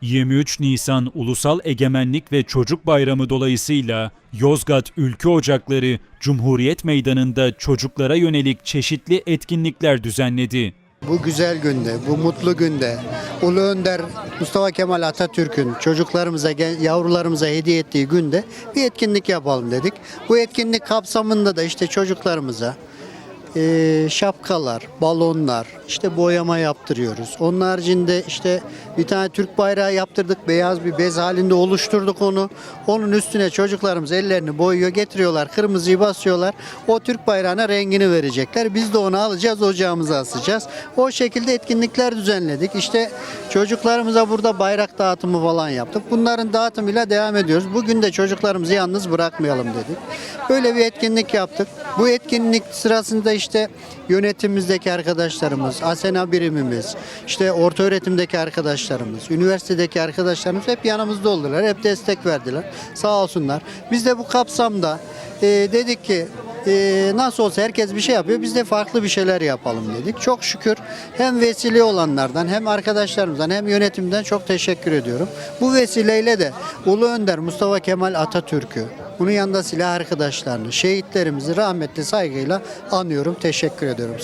23 Nisan Ulusal Egemenlik ve Çocuk Bayramı dolayısıyla Yozgat Ülke Ocakları Cumhuriyet Meydanı'nda çocuklara yönelik çeşitli etkinlikler düzenledi. Bu güzel günde, bu mutlu günde Ulu Önder Mustafa Kemal Atatürk'ün çocuklarımıza, yavrularımıza hediye ettiği günde bir etkinlik yapalım dedik. Bu etkinlik kapsamında da işte çocuklarımıza eee, şapkalar, balonlar, işte boyama yaptırıyoruz. Onun haricinde işte bir tane Türk bayrağı yaptırdık. Beyaz bir bez halinde oluşturduk onu. Onun üstüne çocuklarımız ellerini boyuyor, getiriyorlar. Kırmızıyı basıyorlar. O Türk bayrağına rengini verecekler. Biz de onu alacağız, ocağımıza asacağız. O şekilde etkinlikler düzenledik. İşte çocuklarımıza burada bayrak dağıtımı falan yaptık. Bunların dağıtımıyla devam ediyoruz. Bugün de çocuklarımızı yalnız bırakmayalım dedik. Böyle bir etkinlik yaptık. Bu etkinlik sırasında işte yönetimimizdeki arkadaşlarımız, Asena birimimiz, işte orta öğretimdeki arkadaşlarımız, üniversitedeki arkadaşlarımız hep yanımızda oldular. Hep destek verdiler. Sağ olsunlar. Biz de bu kapsamda e, dedik ki e, nasıl olsa herkes bir şey yapıyor. Biz de farklı bir şeyler yapalım dedik. Çok şükür hem vesile olanlardan hem arkadaşlarımızdan hem yönetimden çok teşekkür ediyorum. Bu vesileyle de Ulu Önder Mustafa Kemal Atatürk'ü, bunun yanında silah arkadaşlarını, şehitlerimizi rahmetli saygıyla anıyorum. Teşekkür ediyorum.